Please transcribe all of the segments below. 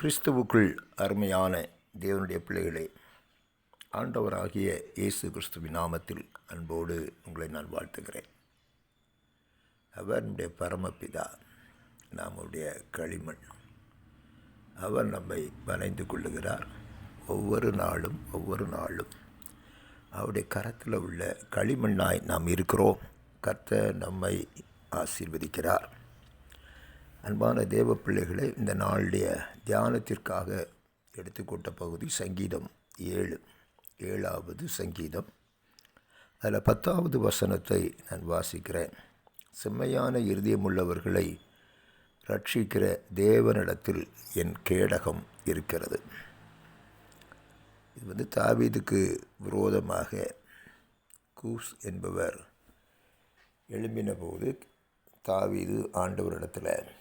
கிறிஸ்துவுக்குள் அருமையான தேவனுடைய பிள்ளைகளே ஆண்டவராகிய இயேசு கிறிஸ்துவின் நாமத்தில் அன்போடு உங்களை நான் வாழ்த்துகிறேன். அவர் நம்முடைய பரமபிதா நம்முடைய களிமண். அவர் நம்மை வணைந்து கொள்ளுகிறார். ஒவ்வொரு நாளும் ஒவ்வொரு நாளும் அவருடைய கரத்தில் உள்ள களிமண்ணாய் நாம் இருக்கிறோம். கர்த்த நம்மை ஆசீர்வதிக்கிறார். அன்பான தேவ பிள்ளைகளை இந்த நாளுடைய தியானத்திற்காக எடுத்துக்கொண்ட பகுதி சங்கீதம் ஏழு ஏழாவது சங்கீதம். அதில் பத்தாவது வசனத்தை நான் வாசிக்கிறேன். செம்மையான இருதயமுள்ளவர்களை ரட்சிக்கிற தேவனிடத்தில் என் கேடகம் இருக்கிறது. இது வந்து தாவீதுக்கு விரோதமாக கூஸ் என்பவர் எழும்பின போது தாவீது ஆண்டவரிடத்தில்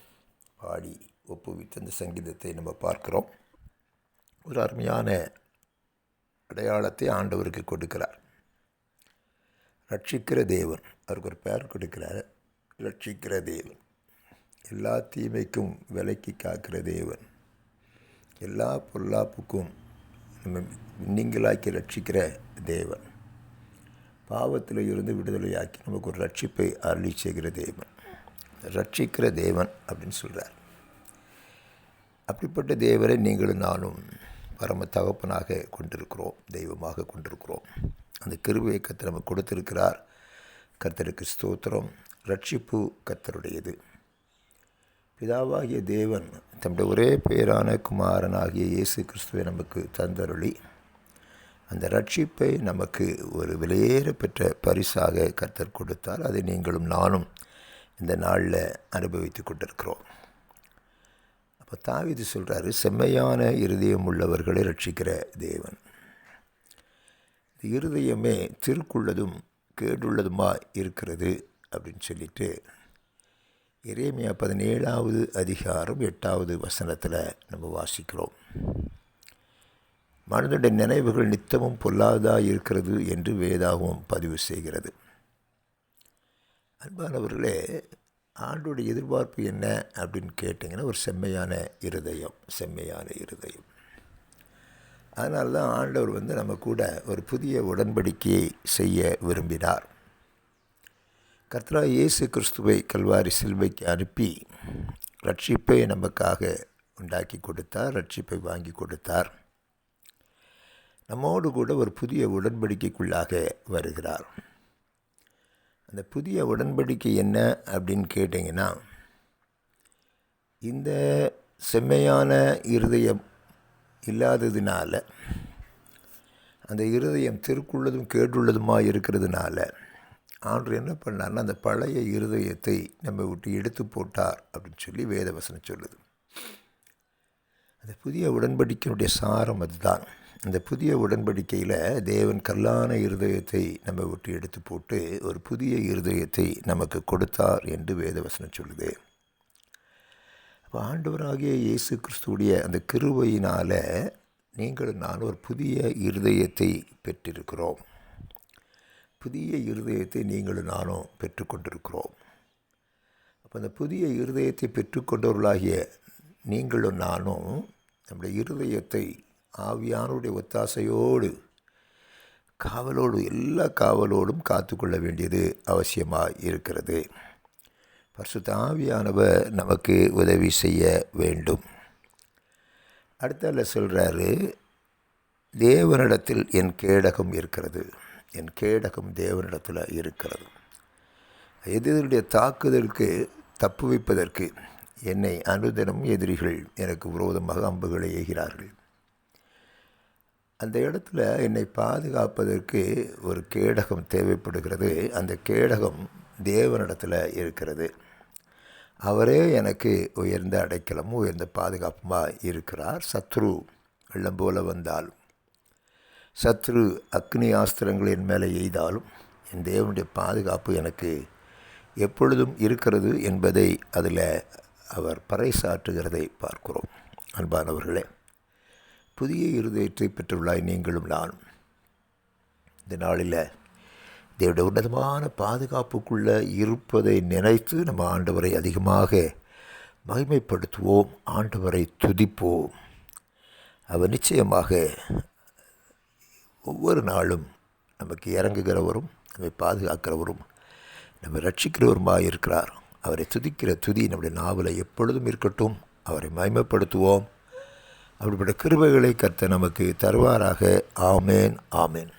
பாடி ஒப்புவித்த அந்த சங்கீதத்தை நம்ம பார்க்குறோம். ஒரு அருமையான அடையாளத்தை ஆண்டவருக்கு கொடுக்கிறார். ரட்சிக்கிற தேவன் அவருக்கு ஒரு பெயர் கொடுக்கிறார். ரட்சிக்கிற தேவன். எல்லா தீமைக்கும் விலைக்கு காக்கிற தேவன். எல்லா பொல்லாப்புக்கும் நம்ம நீங்களாக்கி ரட்சிக்கிற தேவன். பாவத்தில் இருந்து விடுதலையாக்கி நமக்கு ஒரு ரட்சிப்பை அருளி செய்கிற தேவன். ரட்சிக்கிற தேவன் அப்படின்னு சொல்கிறார் அப்படிப்பட்ட தேவரை நீங்களும் நானும் பரம தகப்பனாக கொண்டிருக்கிறோம் தெய்வமாக கொண்டிருக்கிறோம். அந்த கிருபையை கத்தர் நமக்கு கொடுத்திருக்கிறார். கர்த்தருக்கு ஸ்தோத்திரம். ரட்சிப்பு கர்த்தருடையது. பிதாவாகிய தேவன் தம்முடைய ஒரே பெயரான குமாரனாகிய இயேசு கிறிஸ்துவை நமக்கு தந்தருளி அந்த ரட்சிப்பை நமக்கு ஒரு விலையேற பெற்ற பரிசாக கர்த்தர் கொடுத்தார். அதை நீங்களும் நானும் இந்த நாளில் அனுபவித்து கொண்டிருக்கிறோம். அப்போ தாவிது சொல்கிறாரு செம்மையான இருதயம் உள்ளவர்களை ரட்சிக்கிற தேவன். இந்த இருதயமே திருக்குள்ளதும் கேடுள்ளதுமாக இருக்கிறது அப்படின்னு சொல்லிட்டு இறைமையா பதினேழாவது அதிகாரம் எட்டாவது வசனத்தில் நம்ம வாசிக்கிறோம். மனதுடைய நினைவுகள் நித்தமும் பொல்லாததாக இருக்கிறது என்று வேதாகவும் பதிவு செய்கிறது. அன்பானவர்களே ஆண்டோடைய எதிர்பார்ப்பு என்ன அப்படின்னு கேட்டிங்கன்னா ஒரு செம்மையான இருதயம் செம்மையான இருதயம். அதனால தான் ஆண்டவர் வந்து நம்ம கூட ஒரு புதிய உடன்படிக்கையை செய்ய விரும்பினார். கர்த்தரா இயேசு கிறிஸ்துவை கல்வாரி சிலுவைக்கு அனுப்பி ரட்சிப்பை நமக்காக உண்டாக்கி கொடுத்தார் ரட்சிப்பை வாங்கி கொடுத்தார். நம்மோடு கூட ஒரு புதிய உடன்படிக்கைக்குள்ளாக வருகிறார். அந்த புதிய உடன்படிக்கை என்ன அப்படின்னு கேட்டிங்கன்னா இந்த செம்மையான இருதயம் இல்லாததுனால அந்த இருதயம் திருக்குள்ளதும் கேட்டுள்ளதுமாக இருக்கிறதுனால ஆண்டு என்ன பண்ணார்னா அந்த பழைய இருதயத்தை நம்ம விட்டு எடுத்து போட்டார் அப்படின்னு சொல்லி வேதவசனம் சொல்லுது. அந்த புதிய உடன்படிக்கையினுடைய சாரம் அதுதான். இந்த புதிய உடன்படிக்கையில் தேவன் கல்லான இருதயத்தை நம்ம விட்டு எடுத்து போட்டு ஒரு புதிய இருதயத்தை நமக்கு கொடுத்தார் என்று வேதவசனம் சொல்லுது. அப்போ ஆண்டவராகிய இயேசு கிறிஸ்துடைய அந்த கிருவையினால் நீங்களும் நான் ஒரு புதிய இருதயத்தை பெற்றிருக்கிறோம். புதிய இருதயத்தை நீங்களும் நானும் பெற்றுக்கொண்டிருக்கிறோம். அப்போ அந்த புதிய இருதயத்தை பெற்றுக்கொண்டவர்களாகிய நீங்களும் நானும் நம்முடைய இருதயத்தை ஆவியானுடைய ஒத்தாசையோடு காவலோடு எல்லா காவலோடும் காத்துக்கொள்ள வேண்டியது அவசியமாக இருக்கிறது. பரிசுத்த ஆவியானவர் நமக்கு உதவி செய்ய வேண்டும். அடுத்தால சொல்கிறாரு தேவனிடத்தில் என் கேடகம் இருக்கிறது. என் கேடகம் தேவனிடத்தில் இருக்கிறது. எதிரியுடைய தாக்குதலுக்கு தப்பு வைப்பதற்கு என்னை அனுதினம் எதிரிகள் எனக்கு விரோதமாக அம்புகளை எய்கிறார்கள். அந்த இடத்துல என்னை பாதுகாப்பதற்கு ஒரு கேடகம் தேவைப்படுகிறது. அந்த கேடகம் தேவனிடத்தில் இருக்கிறது. அவரே எனக்கு உயர்ந்த அடைக்கலமும் உயர்ந்த பாதுகாப்புமாக இருக்கிறார். சத்ரு வெள்ளம் போல வந்தாலும் சத்ரு அக்னி ஆஸ்திரங்கள் என் மேலே எய்தாலும் என் தேவனுடைய பாதுகாப்பு எனக்கு எப்பொழுதும் இருக்கிறது என்பதை அதில் அவர் பறைசாற்றுகிறதை பார்க்கிறோம். அன்பானவர்களே புதிய இருதயத்தை பெற்றுள்ளாய் நீங்களும் நான் இந்த நாளில் தேவனுடைய உன்னதமான பாதுகாப்புக்குள்ளே இருப்பதை நினைத்து நம்ம ஆண்டவரை அதிகமாக மகிமைப்படுத்துவோம் ஆண்டவரை துதிப்போம். அவர் நிச்சயமாக ஒவ்வொரு நாளும் நமக்கு இறங்குகிறவரும் நம்மை பாதுகாக்கிறவரும் நம்மை ரட்சிக்கிறவருமாக இருக்கிறார். அவரை துதிக்கிற துதி நம்முடைய நாவலை எப்பொழுதும் இருக்கட்டும். அவரை மகிமைப்படுத்துவோம். அப்படிப்பட்ட கிருபைகளை கத்த நமக்கு தருவாராக. ஆமேன் ஆமேன்.